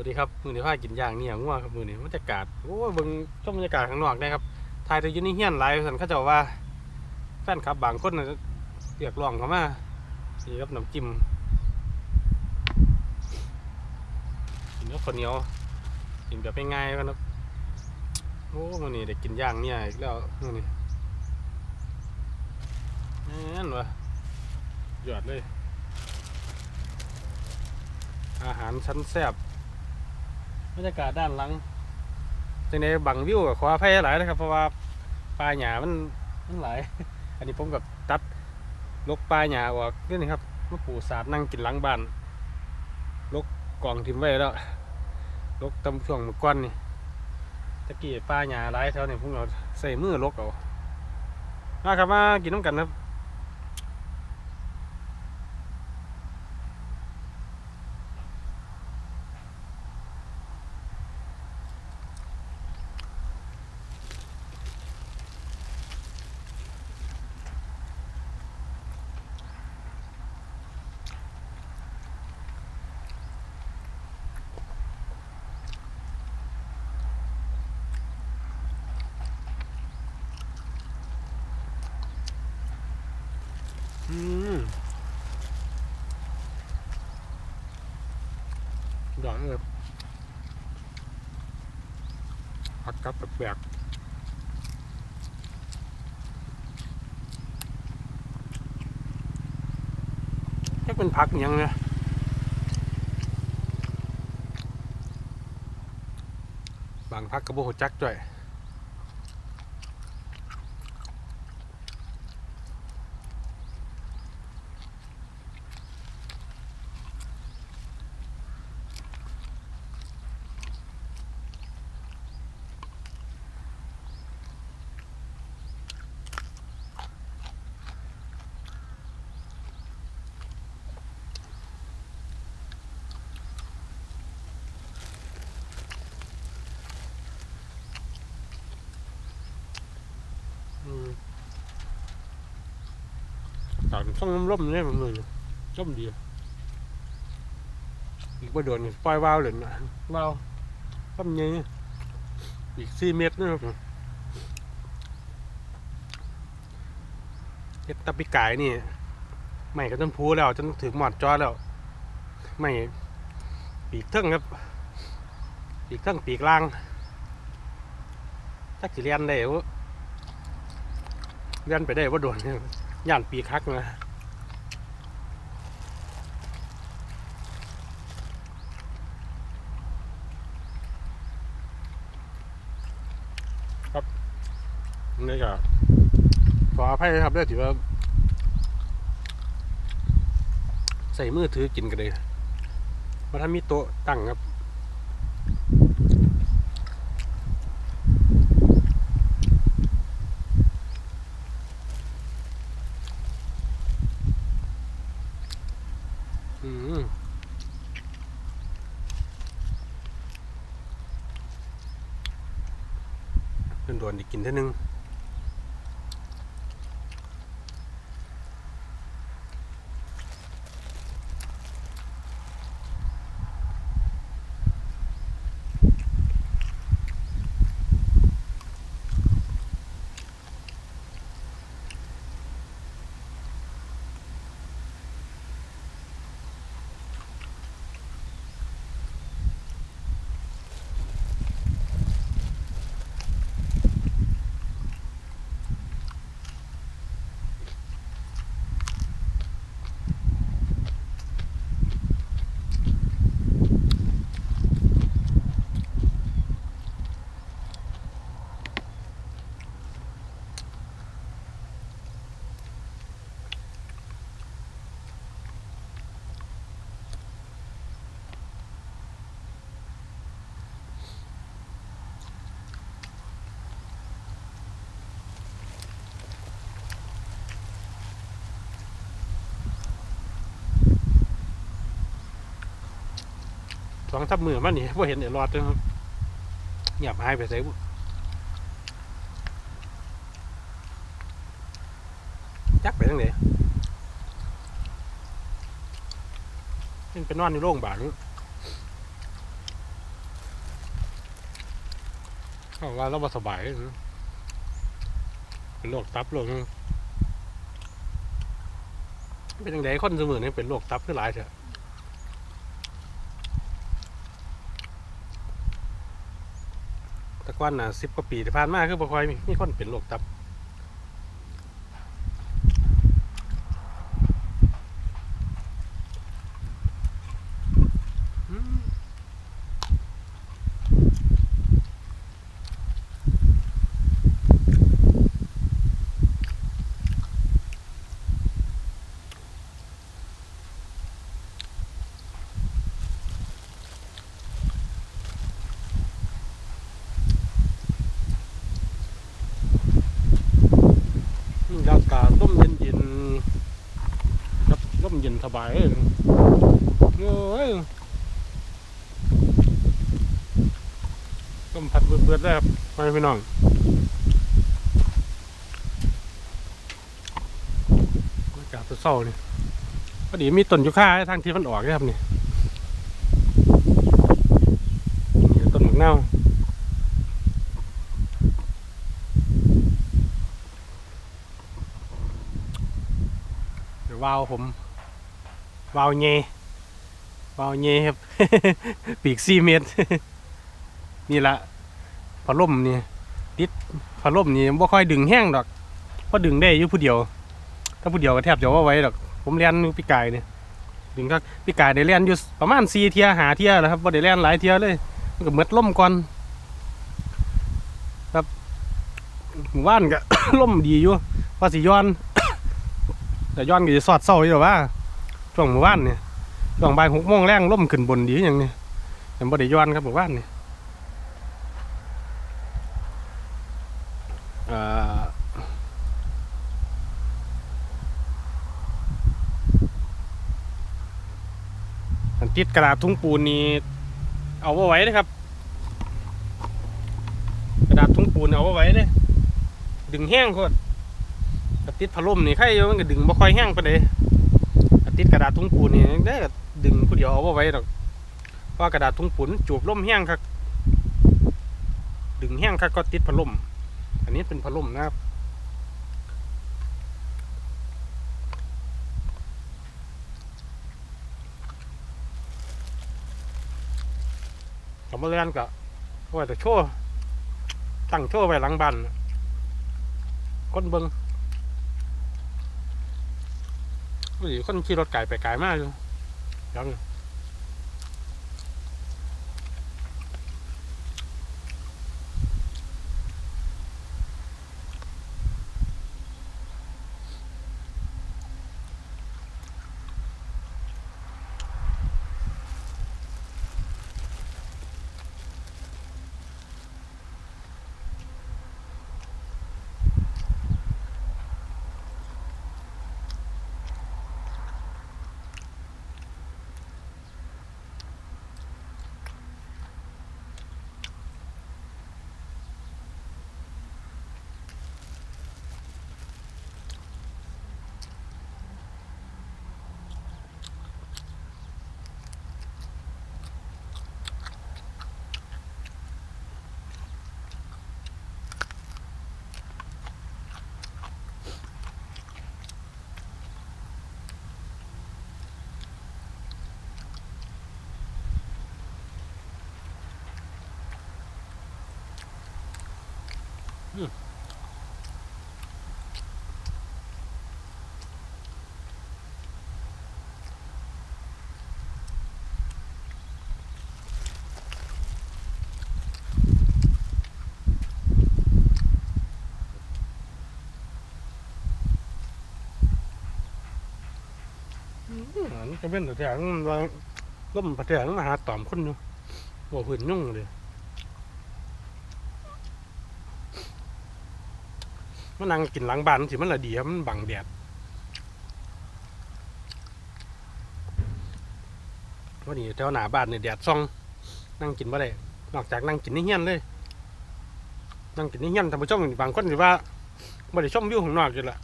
วัสดีครับมือนี้พากินย่างเนี่ยง่วงครับมือนี้บรรยากาศโอ้เบิ่งชมบรรยากาศข้างนอกได้ครับถ่ายแต่อยู่ในเฮียนหลายสันเขาจ้าว่าแฟนคลับบางคนนะเรียกร้องเขามาสีกับน้ำจิ้มกินกับข้าวเหนียวกินแบบง่ายๆกันครับโอ้มือนี้ได้กินย่างเนี่ยอีกแล้วมือนี้แน่นวะยอดเลย อาหารชั้นแซ่บ บรรยากาศด้านหลังจังในบังวิวกับขวาไฟหลายนะครับ เพราะว่าปลาหยามันมันหลาย อันนี้ผมกับตัดลกปลาหยาออกนี่นี่ครับมาปูสาดนั่งกินหลังบ้านลกกล่องทิมไว้แล้วลกตำช่วงมือก้อนนี่ตะกี้ปลาหยาหลายแถวนี่ผมเอาใส่มือลกเอามาครับมากินน้ำกันครับ อืมดอก เลยผักกับแปลกๆนี่เป็นผักอิหยังเนี่ยบางผักกระโบหัวจักด้วย อืม ตากต้องร่มเนี่ยมันเลยร่มดีอีกไม่โดนนี่ปล่อยวาวเลยนะวาวร่มใหญ่อีกสี่เมตรนะครับเฮ็ดตะปิกายนี่ไม่ก็ต้นพูแล้วจนถึงหมอดจอแล้วไม่ปีกเทิงครับ ปีกเทิงปีกล่างจักสิเรียนได้เลื่อนไปได้ว่าโดนเนี่ย ย่านปีคักนะนี่ก็ขออภัยครับด้วยที่ว่า ใส่มือถือกินกันเลยมาทำมีโต๊ะตั้งครับ สองทับมือมันนี่พอเห็นเดี๋ยวรอดนะครัยบหายไปใส่ยักไปทั้งไหนนี่เป็นนอนในโรงบาลนี่เขาว่าเราสบายเป็นโรคตับโรคเป็นอย่างไรคนเสมือนี่เป็นโรคตับคือหลายเถอะ ตะก้อนน่ะสิบกว่าปีที่ผ่านมาคือบ่ค่อยมีคนเป็นโรคตับ อืมอากาศร่มเย็นเย็นๆครับร่มเย็น สบายเลยโอ้ยต้มผัดเบือดๆได้ครับไปพี่น้องบรรยากาศเศร้านี่พอดีมีต้นยูคาให้ทางที่มันออกด้ครับนี่นี่ต้นหมกเน่าวเดี๋ยววาวผม วาวเงวาวเงครับ ปีกสี่เมตร นี่ละพัดลมนี่ติดพัดลมนี่บ่ค่อยดึงแห้งดอกเพราะดึงได้อยู่ผู้เดียว ถ้าผู้เดียวก็แทบจะว่าไว้ดอก ผมเรียนพี่กายเนี่ยดึงก็พี่กายได้เรียนอยู่ประมาณสี่เทียหาเทียแหล้วครับบ่ได้เรียนหลายเทียเลยมันก็หมดล่มก่อนครับหมู่บ้านก็ล่มดีอยู่ว่าสิย้อน แต่ย้อนก็จะสอดเศร้าอยู่หรอว่า ช่วงหมู่บ้านเนี่ยช่วงบ่ายหกโมงแรงล่มขึ้นบนดีอย่างนี้แต่บ่ได้ย้อนครับหมู่บ้านเนี่เอ่ออันติดกระดาษทุ่งปูนนี่เอาไว้นะครับ กระดาษทุ่งปูนเอาไว้เลยดึงแห้งโคตรอันติดพัดลมนี่ใครอยู่มันก็ดึงบ่ค่อยแห้งไปานใดอัน ติดกระดาษทุ่งปูนนี่ได้ดึงผู้เดียวเอาไว้ไว้ดอกเพราะว่ากระดาษทุ่งปูนจูบลมแห้งครับดึงแห้งครับก็ติดพัดลมอันนี้เป็นพัดลมนะครับกับมาเรียนก็ว่าแต่โชว์ตั้งโชว์ไว้หลังบ้านคนเบิง อุ้ยคนขี่รถไก่ไปไกลมากอยู่ยัง อันนี้จะเป็นแต่แถวนั้นว่าล่มแถวมาหาต่อมคนอยู่บ่พื้นยุ่งเลยมันนั่งกินหลังบ้านสิมันละดีครับมันบังแดดวันนี้แถวหน้าบ้านเนี่ยแดดส่อง นั่งกินบ่ได้นอกจากนั่งกินในเฮี้ยนเลย นั่งกินในเฮี้ยนท่านผู้ชมบางคนสิว่าบ่ได้ชมวิวข้างนอกอยู่ละ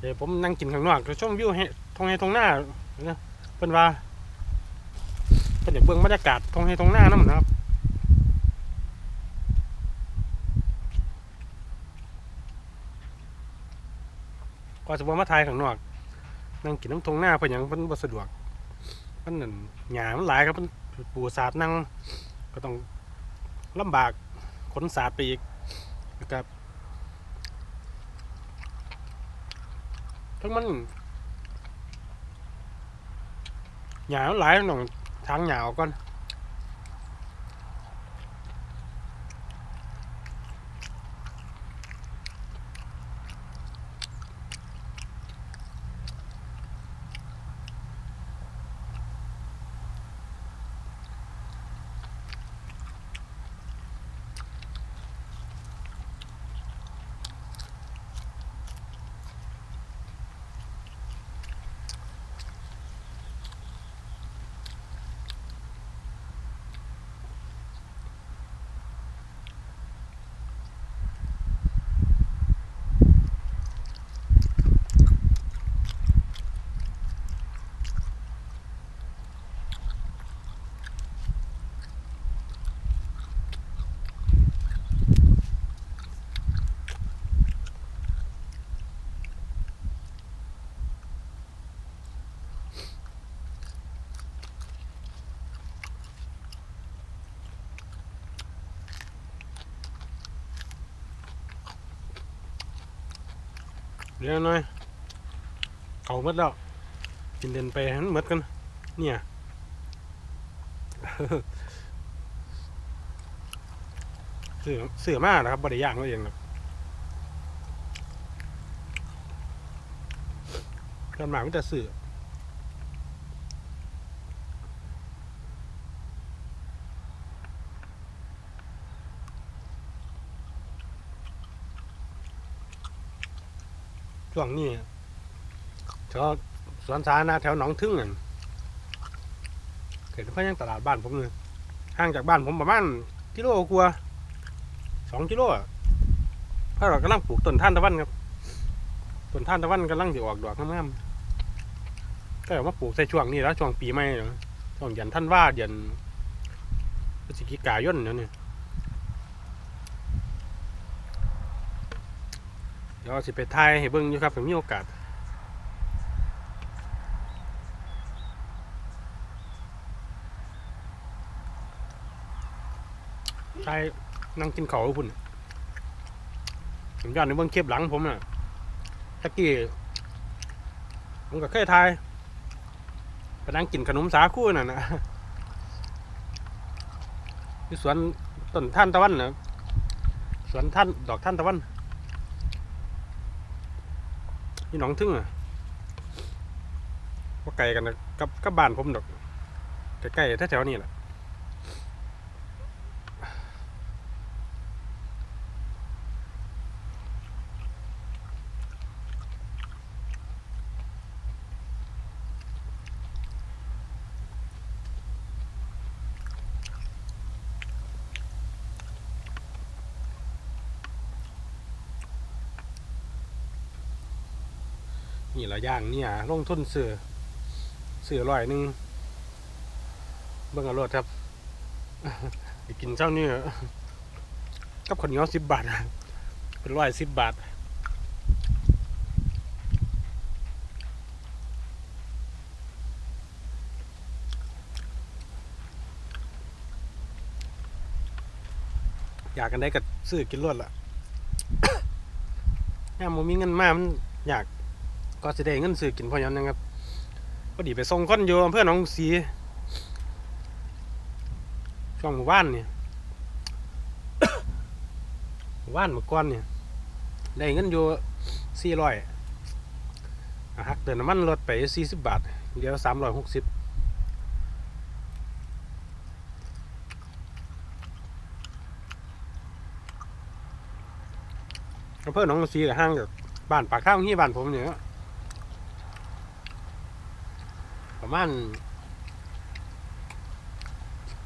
เดี๋ยวผมนั่งกินข้างนอกก็ชมวิวให้ ท้องให้ตรงหน้าเนี่ยเป็นว่าเป็นอย่างเบื้องบรรยากาศทงให้ตรงหน้านั่นนะครับก็จะบ่มาไทายข้างนอกนั่งกินน้ำทงหน้าเพื่อนอย่างป็นบ่สะดวกมันหนึ่งหยามันหลายครับมันปูสาดนั่งก็ต้องลำบากขนสาดไปอีกนะครับทั้งมัน หญ้ามันห เดี๋ยวน้อยเขาหมดแล้วกินเดินไปให้มันหมดกัน เนี่ยเสือเสือมากนะครับบริย่างก็เองครับกันหมาไม่แต่เสือ ช่วงนี้แถวสวนสาธารณะแถวหนองทึ่งนั่นเกิดเขายังตลาดบ้านผมเลยห่างจากบ้านผมประมาณกิโลกว่าสองกิโลอะเพราเรากำลังปลูกต้นท่านตะวันครับต้นท่านตะวันกำลังจะออกดอกงามๆก็เอามาปลูกใส่ช่วงนี้แล้วช่วงปีใหม่ช่วงเดือนท่านว่าเดือนพฤศจิกายนเนี่ย ดี๋ยวสิไปถ่ายให้เบิ่งอยู่ครับถ้ามีโอกาสใช่นั่งกินเขาวพุ่นผมย้อนในเบื้องคลิปหลังผมน่ะตะกี้ผมก็เคยทายไปนั่งกินขนมสาคูน่ะนะที่สวนต้นท่านตะวันนะสวนท่านดอกท่านตะวัน นี่หนองทึ่งอะว่าไกลกันนะกับกับบ้านผมดอกใกล้ๆแถวๆนี่แหละ นี่ละย่างเนี่ยลงทุนเสือเสือร้อยหนึ่งเบิ่งเอารถครับไปกินเจ้านี่กับข้าวเหนียวสิบบาทเป็นร้อยสิบบาทอยากกันได้ก็ซื้อกินรวดละยามผมมีเงินมามันอยาก ก็สิได้เงินซื้อกินพอยังนะครับพอดีไปส่งคนอยู่อำเภอหนองสีช่วงหมู่บ้านเนี่ยหมู่บ้านเมื่อก่อนเนี่ยได้เงินอยู่สี่ร้อยหักเติมน้ำมันรถไปสี่สิบบาทเดียวสามร้อยหกสิบอำเภอหนองสีกับห้างจากบ้านปากข้าวที่บ้านผมเนี่ย ประมาณ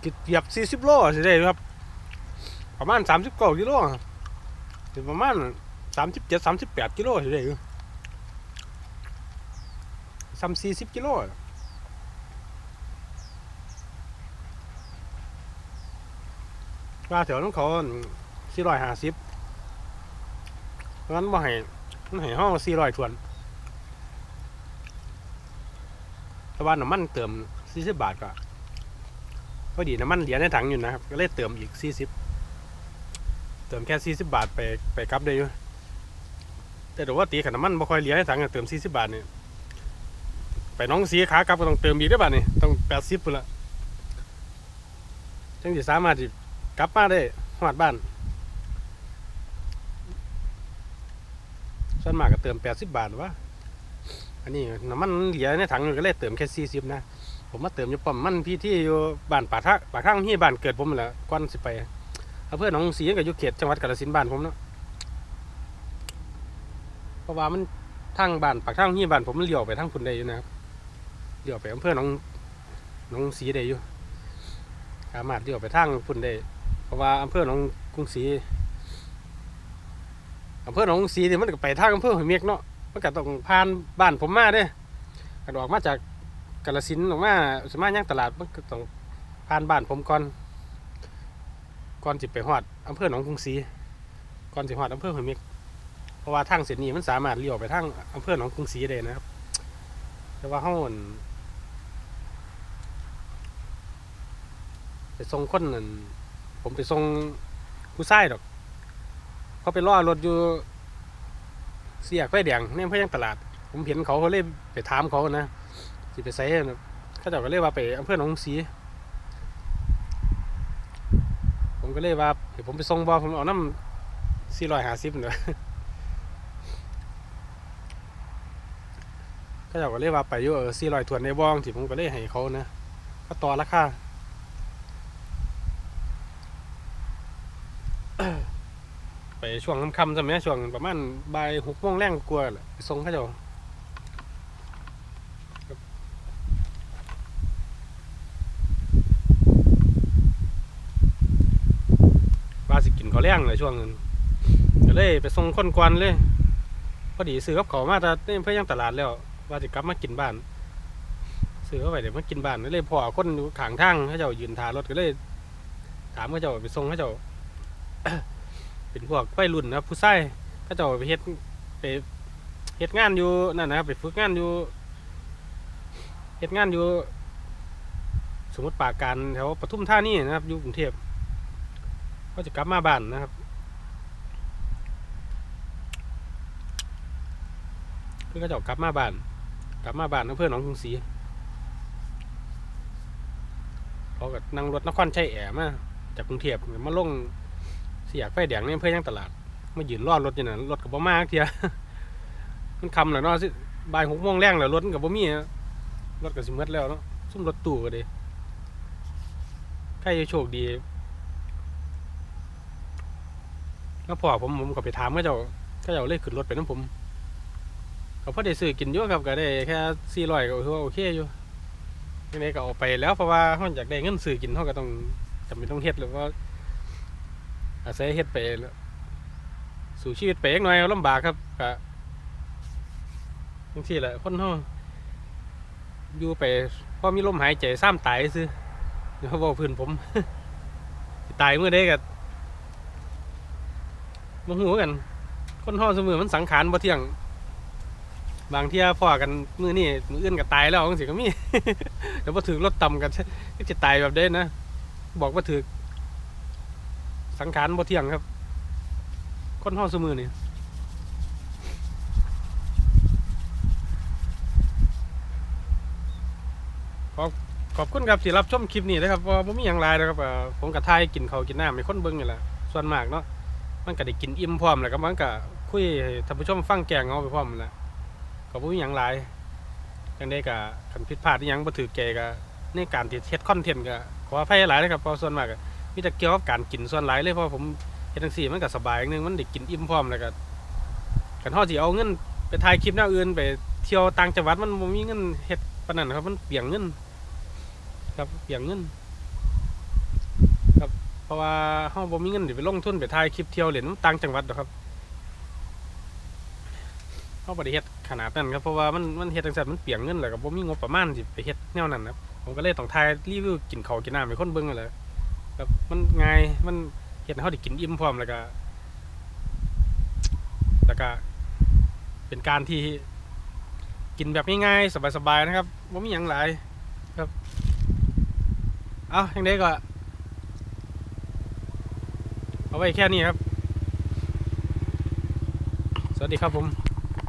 เกือบสี่สิบโลสิได้ครับ ประมาณสามสิบเก้ากิโลถึงประมาณสามสิบเจ็ดสามสิบแปดกิโลสิได้อยู่สามสี่สิบกิโลว่าแถวนั้นเขาสี่ร้อยห้าสิบเพราะฉะนั้นบ่ให้มันให้ห้องสี่ร้อยทวน แต่ว่าน้ำมันเติม40บาทก็พอดีน้ำมันเหลือในถังอยู่นะครับ ก็เลยเติมอีก 40 เติมแค่ 40 บาทไปไปกลับได้อยู่แต่เดี๋ยวว่าตีขันน้ำมันบ่ค่อยเหลือในถังเติม 40 บาทเนี่ยไปน้องสีขากลับก็ต้องเติมอีกได้อบาทนี่ต้อง 80พุ่นละจังสิสามารถสิกลับมาได้ฮอดบ้านส่วนมากก็เติม 80 บาทวะ อันนี้น้ำมันเหลือในถังอยู่ก็เลยเติมแค่40นะ ผมมาเติมอยู่ปั๊มมันพี่ที่อยู่บ้านป่าทะป่าข้างที่บ้านเกิดผมแหละก่อนสิไปอำเภอหนองสีกับยู่เขตจังหวัดกาฬสินธุ์บ้านผมเนาะเพราะว่ามันทางบ้านปากทางที่บ้านผมมันเลี้ยวไปทางพุ่นได้อยู่นะครับเลี้ยวไปอำเภอหนองหนองสีได้อยู่สามารถเลี้ยวไปทางพุ่นได้เพราะว่าอำเภอหนองกรุงศรีอำเภอหนองกรุงศรีนี่มันก็ไปทางอำเภอห้วยเมียกเนาะ มันก็ต้องผ่านบ้านผมมาเด้กระดออกมาจากกาลสินออกมาสมาย่างตลาดมันก็ต้องผ่านบ้านผมก่อนก่อนสิไปฮอดอำเภอหนองกรุงศรีก่อนสิฮอดอำเภอห้วยเม็กเพราะว่าทางเส้นนี้มันสามารถเลี้ยวไปทางอำเภอหนองกรุงศรีได้นะครับ แต่ว่าเฮาอั่นไปส่งคนนั่นผมไปส่งผู้ชายดอก เขาไปรอรถอยู่ เสียกไฟแดงในอำเภอยังตลาด ผมเห็นเขาเขาเลยไปถามเขานะสิไปใส่นะเขาจ้าก็เลยว่าไปอำเภอหนองสีผมก็เลยว่าเดี๋ยวผมไปส่งบอผมเอาน้ำสี่ร้อยห้าสิบเนอะเขาจ้าก็เลยว่าไปอยู่เออสี่ร้อยถวนในบองที่ผมก็เลยให้เขานะก็ต่อราคา ไปช่วงค่ำๆใช่ไหมช่วงประมาณบ่ายหกโมงแรงกลัวแหละไปส่งเขาเจ้าว่าสิกินข้าวแรงเลยช่วงนั้นก็เลยไปส่งคนกวนเลย พอดีซื้อกับเขามาแต่นี่เพื่อยังตลาดแล้ว ว่าจะกลับมากินบ้าน ซื้อเข้าไปเดี๋ยวมากินบ้านก็เลยพอคนอยู่ขางทางเขาเจ้ายืนทารถก็เลย ถามเขาเจ้าไปส่งเขาเจ้า เป็นพวกวัยรุ่นนะครับผู้ชายเขาเจ้าไปเฮ็ดไปเฮ็ดงานอยู่นั่นนะครับ ไปฝึกงานอยู่เฮ็ดงานอยู่ สมมติปาการแถวปทุมธานี่นะครับอยู่กรุงเทพก็จะกลับมาบ้านนะครับคือนก็จะกลับมาบ้าน กลับมาบ้านอำเภอหนองกรุงศรีเขาก็นั่งรถนครชัยแอมาจากกรุงเทพมาลง สียกไฟแดงเนี่ยอำเภอยังตลาดมายืนรอรถอยู่นั่นรถกับบ่มาเทียมันคำแล้วเนาะสิบ่ายหกโมงแรงแล้วรถกับบ่มีรถกับสิเมดแล้วเนาะซุ่มรถตู้ก็ดีใครจะโชคดีแล้วพอผมผมก็ไปถามเขาเจ้าเขาเจ้าเลยขึ้นรถไปน้ำผมก็พอได้ซื้อกินอยู่ครับก็ได้แค่สี่ร้อยก็ถือว่าโอเคอยู่ยังไงก็ออกไปแล้วเพราะว่าเขาอยากได้เงินซื้อกินเขาก็ต้องจำเป็นต้องเฮ็ดหรือว่า อาศัยเฮ็ดไปแล้วสู่ชีวิตไปเล็กน้อยลำบากครับก็ทั้งทีแหละคนเขาอยู่ไปพอมีลมหายใจซ้ำตายซื้อเดี๋ยวเขาบอกเพื่อนผมตายเมื่อใดก็มาหูกัน คนห่อเสมอมันสังขารบ่เที่ยง บางเที่ยพ่อกันมือนี่มืออื่นก็ตายแล้วจังสิก็มีเดี๋ยวพอถือรถต่ำกันก็จะตายแบบเด้นะ บอกว่าถือ สังขารบ่เที่ยงครับ คนห่อเสมือนี่ขอบขอบคุณครับที่รับชมคลิปนี้นะครับว่าผมมีอย่างไรนะครับผมกับทายกินเขากินน้ำให้คนเบิ่งนี่แหละส่วนมากเนาะมันก็ได้กินอิ่มพร้อมแล้วก็มันก็คุยท่านผู้ชมฟังแกงเอาไปพร้อมนั่นแหละก็บ่มีหยังหลายจังได๋ก็คันผิดพลาดอีหยังบ่ถือแกก็ในการที่เฮ็ดคอนเทนต์ก็ขออภัยหลายนะครับเพราะส่วนมากก มีแต่เกี่ยวกับการกินส่วนหลายเลยเพราะผมเฮ็ดจังซี่มันก็สบายอย่างนึงมันได้กินอิ่มพร้อมแล้วก็คันเฮาสิเอาเงินไปถ่ายคลิปแนวอื่นไปเที่ยวต่างจังหวัดมันบ่มีเงินเฮ็ดปานนั้นครับ มันเปลียงเงิน ครับเปลียงเงิน ครับ เพราะว่าเฮาบ่มีเงินที่ไปลงทุนไปถ่ายคลิปเที่ยวเล่นต่างจังหวัดดอกครับเฮาบ่ได้เฮ็ดขนาดนั้นครับเพราะว่ามันมันเฮ็ดจังซั่นมันเปลียงเงินแล้วก็บ่มีงบประมาณสิไปเฮ็ดแนวนั้นครับผมก็เลยต้องถ่ายรีวิวกินข้าวกินน้ำให้คนเบิ่งนั่นแหละ ครับมันง่ายมันเฮ็ดให้เฮาได้กินอิ่มพร้อมแล้วก็แล้วก็เป็นการที่กินแบบง่ายๆสบายๆนะครับไม่มีอย่างหลายครับเอาอย่างนี้ก็เอาไว้แค่นี้ครับ สวัสดีครับผม